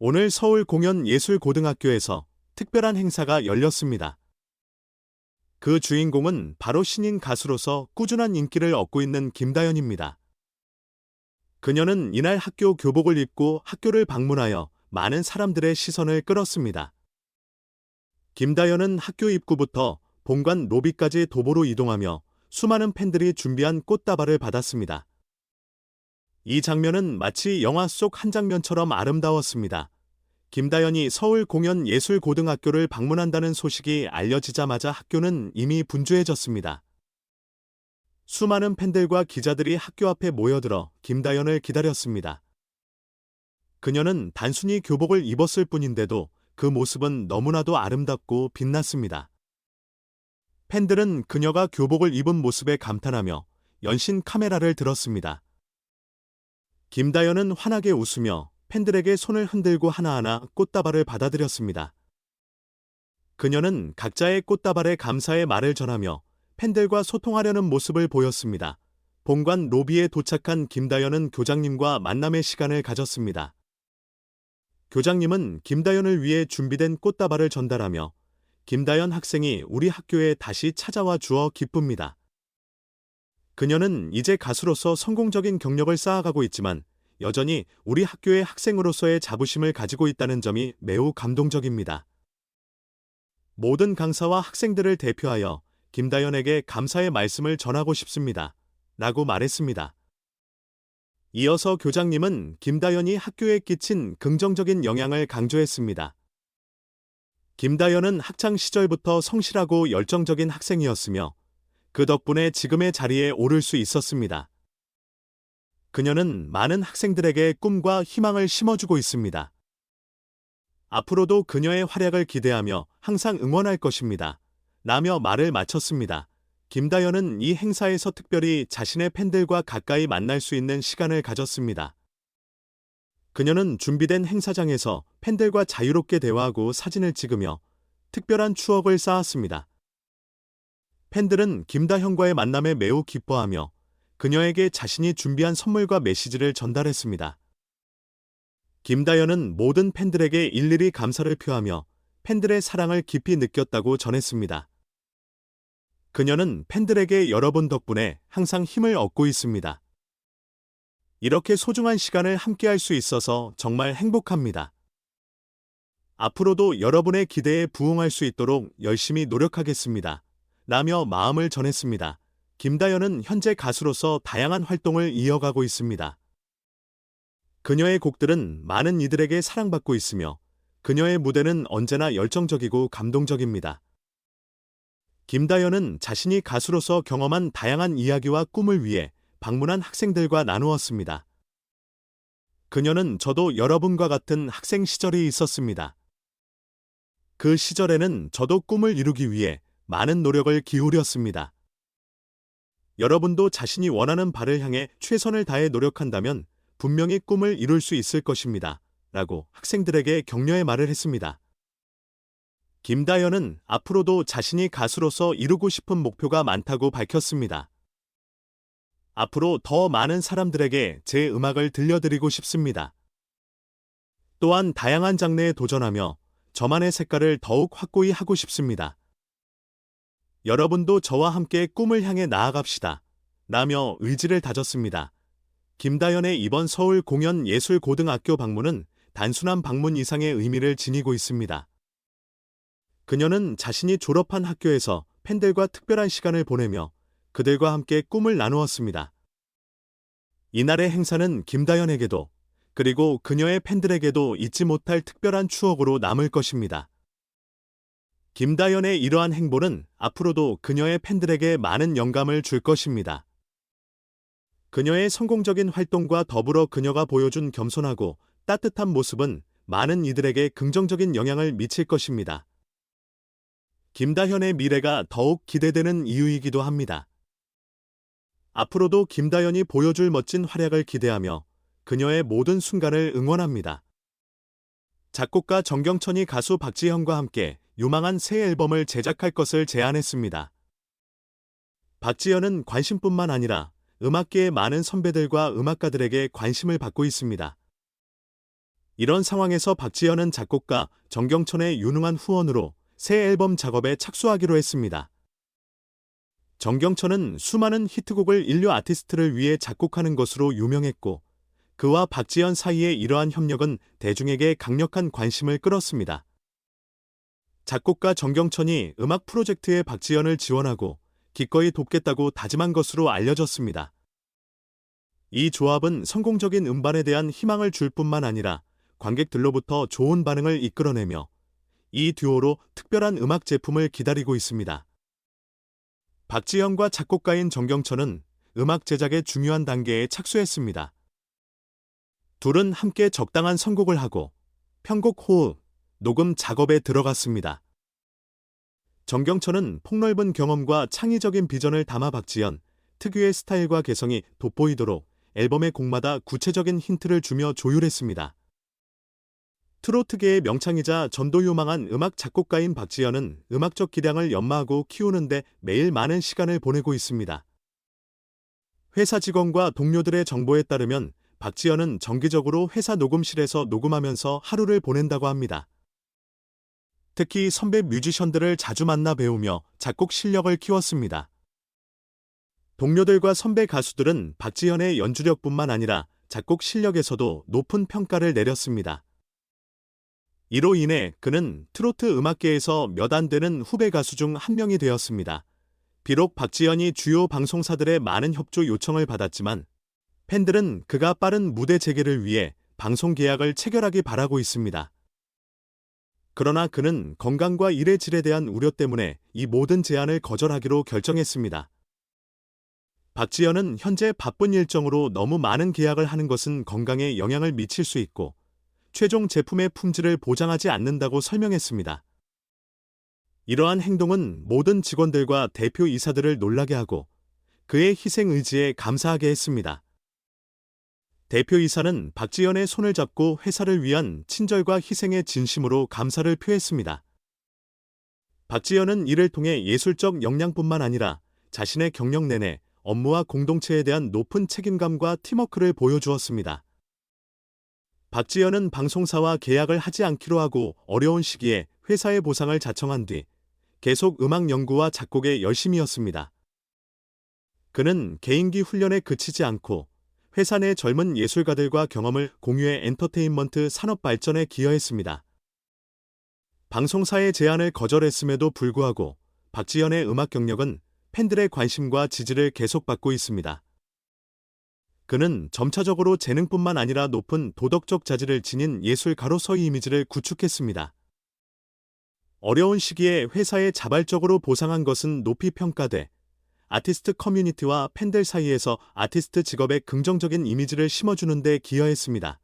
오늘 서울 공연예술고등학교에서 특별한 행사가 열렸습니다. 그 주인공은 바로 신인 가수로서 꾸준한 인기를 얻고 있는 김다연입니다. 그녀는 이날 학교 교복을 입고 학교를 방문하여 많은 사람들의 시선을 끌었습니다. 김다연은 학교 입구부터 본관 로비까지 도보로 이동하며 수많은 팬들이 준비한 꽃다발을 받았습니다. 이 장면은 마치 영화 속 한 장면처럼 아름다웠습니다. 김다연이 서울 공연예술고등학교를 방문한다는 소식이 알려지자마자 학교는 이미 분주해졌습니다. 수많은 팬들과 기자들이 학교 앞에 모여들어 김다연을 기다렸습니다. 그녀는 단순히 교복을 입었을 뿐인데도 그 모습은 너무나도 아름답고 빛났습니다. 팬들은 그녀가 교복을 입은 모습에 감탄하며 연신 카메라를 들었습니다. 김다연은 환하게 웃으며 팬들에게 손을 흔들고 하나하나 꽃다발을 받아들였습니다. 그녀는 각자의 꽃다발에 감사의 말을 전하며 팬들과 소통하려는 모습을 보였습니다. 본관 로비에 도착한 김다연은 교장님과 만남의 시간을 가졌습니다. 교장님은 김다연을 위해 준비된 꽃다발을 전달하며 김다연 학생이 우리 학교에 다시 찾아와 주어 기쁩니다. 그녀는 이제 가수로서 성공적인 경력을 쌓아가고 있지만 여전히 우리 학교의 학생으로서의 자부심을 가지고 있다는 점이 매우 감동적입니다. 모든 강사와 학생들을 대표하여 김다연에게 감사의 말씀을 전하고 싶습니다. 라고 말했습니다. 이어서 교장님은 김다연이 학교에 끼친 긍정적인 영향을 강조했습니다. 김다연은 학창 시절부터 성실하고 열정적인 학생이었으며 그 덕분에 지금의 자리에 오를 수 있었습니다. 그녀는 많은 학생들에게 꿈과 희망을 심어주고 있습니다. 앞으로도 그녀의 활약을 기대하며 항상 응원할 것입니다. 라며 말을 마쳤습니다. 김다연은 이 행사에서 특별히 자신의 팬들과 가까이 만날 수 있는 시간을 가졌습니다. 그녀는 준비된 행사장에서 팬들과 자유롭게 대화하고 사진을 찍으며 특별한 추억을 쌓았습니다. 팬들은 김다현과의 만남에 매우 기뻐하며 그녀에게 자신이 준비한 선물과 메시지를 전달했습니다. 김다연은 모든 팬들에게 일일이 감사를 표하며 팬들의 사랑을 깊이 느꼈다고 전했습니다. 그녀는 팬들에게 여러분 덕분에 항상 힘을 얻고 있습니다. 이렇게 소중한 시간을 함께할 수 있어서 정말 행복합니다. 앞으로도 여러분의 기대에 부응할 수 있도록 열심히 노력하겠습니다. 라며 마음을 전했습니다. 김다연은 현재 가수로서 다양한 활동을 이어가고 있습니다. 그녀의 곡들은 많은 이들에게 사랑받고 있으며 그녀의 무대는 언제나 열정적이고 감동적입니다. 김다연은 자신이 가수로서 경험한 다양한 이야기와 꿈을 위해 방문한 학생들과 나누었습니다. 그녀는 저도 여러분과 같은 학생 시절이 있었습니다. 그 시절에는 저도 꿈을 이루기 위해 많은 노력을 기울였습니다. 여러분도 자신이 원하는 바를 향해 최선을 다해 노력한다면 분명히 꿈을 이룰 수 있을 것입니다. 라고 학생들에게 격려의 말을 했습니다. 김다연은 앞으로도 자신이 가수로서 이루고 싶은 목표가 많다고 밝혔습니다. 앞으로 더 많은 사람들에게 제 음악을 들려드리고 싶습니다. 또한 다양한 장르에 도전하며 저만의 색깔을 더욱 확고히 하고 싶습니다. 여러분도 저와 함께 꿈을 향해 나아갑시다. 라며 의지를 다졌습니다. 김다연의 이번 서울 공연 예술 고등학교 방문은 단순한 방문 이상의 의미를 지니고 있습니다. 그녀는 자신이 졸업한 학교에서 팬들과 특별한 시간을 보내며 그들과 함께 꿈을 나누었습니다. 이날의 행사는 김다연에게도 그리고 그녀의 팬들에게도 잊지 못할 특별한 추억으로 남을 것입니다. 김다연의 이러한 행보는 앞으로도 그녀의 팬들에게 많은 영감을 줄 것입니다. 그녀의 성공적인 활동과 더불어 그녀가 보여준 겸손하고 따뜻한 모습은 많은 이들에게 긍정적인 영향을 미칠 것입니다. 김다현의 미래가 더욱 기대되는 이유이기도 합니다. 앞으로도 김다현이 보여줄 멋진 활약을 기대하며 그녀의 모든 순간을 응원합니다. 작곡가 정경천이 가수 박지현과 함께 유망한 새 앨범을 제작할 것을 제안했습니다. 박지현은 관심뿐만 아니라 음악계의 많은 선배들과 음악가들에게 관심을 받고 있습니다. 이런 상황에서 박지현은 작곡가 정경천의 유능한 후원으로 새 앨범 작업에 착수하기로 했습니다. 정경천은 수많은 히트곡을 인류 아티스트를 위해 작곡하는 것으로 유명했고 그와 박지현 사이의 이러한 협력은 대중에게 강력한 관심을 끌었습니다. 작곡가 정경천이 음악 프로젝트에 박지현을 지원하고 기꺼이 돕겠다고 다짐한 것으로 알려졌습니다. 이 조합은 성공적인 음반에 대한 희망을 줄 뿐만 아니라 관객들로부터 좋은 반응을 이끌어내며 이 듀오로 특별한 음악 제품을 기다리고 있습니다. 박지현과 작곡가인 정경천은 음악 제작의 중요한 단계에 착수했습니다. 둘은 함께 적당한 선곡을 하고 편곡 호흡, 녹음 작업에 들어갔습니다. 정경천은 폭넓은 경험과 창의적인 비전을 담아 박지현, 특유의 스타일과 개성이 돋보이도록 앨범의 곡마다 구체적인 힌트를 주며 조율했습니다. 트로트계의 명창이자 전도유망한 음악 작곡가인 박지현은 음악적 기량을 연마하고 키우는데 매일 많은 시간을 보내고 있습니다. 회사 직원과 동료들의 정보에 따르면 박지현은 정기적으로 회사 녹음실에서 녹음하면서 하루를 보낸다고 합니다. 특히 선배 뮤지션들을 자주 만나 배우며 작곡 실력을 키웠습니다. 동료들과 선배 가수들은 박지현의 연주력뿐만 아니라 작곡 실력에서도 높은 평가를 내렸습니다. 이로 인해 그는 트로트 음악계에서 몇 안 되는 후배 가수 중 한 명이 되었습니다. 비록 박지현이 주요 방송사들의 많은 협조 요청을 받았지만 팬들은 그가 빠른 무대 재개를 위해 방송 계약을 체결하기 바라고 있습니다. 그러나 그는 건강과 일의 질에 대한 우려 때문에 이 모든 제안을 거절하기로 결정했습니다. 박지현은 현재 바쁜 일정으로 너무 많은 계약을 하는 것은 건강에 영향을 미칠 수 있고 최종 제품의 품질을 보장하지 않는다고 설명했습니다. 이러한 행동은 모든 직원들과 대표 이사들을 놀라게 하고 그의 희생 의지에 감사하게 했습니다. 대표이사는 박지현의 손을 잡고 회사를 위한 친절과 희생의 진심으로 감사를 표했습니다. 박지현은 이를 통해 예술적 역량뿐만 아니라 자신의 경력 내내 업무와 공동체에 대한 높은 책임감과 팀워크를 보여주었습니다. 박지현은 방송사와 계약을 하지 않기로 하고 어려운 시기에 회사의 보상을 자청한 뒤 계속 음악 연구와 작곡에 열심이었습니다. 그는 개인기 훈련에 그치지 않고 회사 내 젊은 예술가들과 경험을 공유해 엔터테인먼트 산업 발전에 기여했습니다. 방송사의 제안을 거절했음에도 불구하고 박지현의 음악 경력은 팬들의 관심과 지지를 계속 받고 있습니다. 그는 점차적으로 재능뿐만 아니라 높은 도덕적 자질을 지닌 예술가로서의 이미지를 구축했습니다. 어려운 시기에 회사에 자발적으로 보상한 것은 높이 평가돼 아티스트 커뮤니티와 팬들 사이에서 아티스트 직업의 긍정적인 이미지를 심어주는 데 기여했습니다.